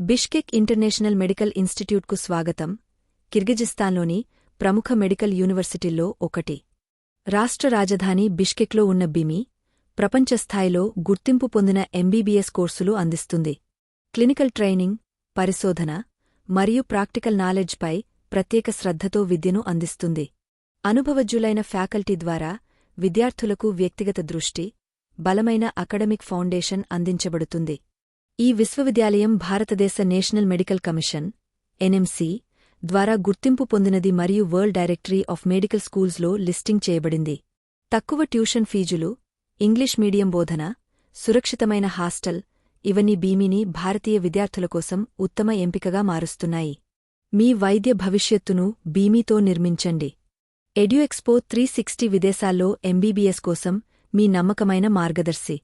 Bishkek international medical ఇన్స్టిట్యూట్కు స్వాగతం. కిర్గిజిస్తాన్లోని ప్రముఖ medical యూనివర్సిటీల్లో ఒకటి. రాష్ట్ర రాజధాని బిష్కెక్లో ఉన్న బిమి ప్రపంచస్థాయిలో గుర్తింపు పొందిన ఎంబీబీఎస్ కోర్సులు అందిస్తుంది. క్లినికల్ ట్రైనింగ్ పరిశోధన మరియు ప్రాక్టికల్ నాలెడ్జ్పై ప్రత్యేక శ్రద్ధతో విద్యను అందిస్తుంది. అనుభవజ్ఞులైన ఫ్యాకల్టీ ద్వారా విద్యార్థులకు వ్యక్తిగత దృష్టి బలమైన అకడమిక్ ఫౌండేషన్ అందించబడుతుంది. ఈ విశ్వవిద్యాలయం భారతదేశ నేషనల్ మెడికల్ కమిషన్ ఎన్ఎంసీ ద్వారా గుర్తింపు పొందినది మరియు వరల్డ్ డైరెక్టరీ ఆఫ్ మెడికల్ స్కూల్స్లో లిస్టింగ్ చేయబడింది. తక్కువ ట్యూషన్ ఫీజులు ఇంగ్లీష్ మీడియం బోధన సురక్షితమైన హాస్టల్ ఇవన్నీ బీమిని భారతీయ విద్యార్థుల కోసం ఉత్తమ ఎంపికగా మారుస్తున్నాయి. మీ వైద్య భవిష్యత్తును బీమీతో నిర్మించండి. ఎడ్యుఎక్స్పో త్రీ సిక్స్టీ విదేశాల్లో ఎంబీబీఎస్ కోసం మీ నమ్మకమైన మార్గదర్శి.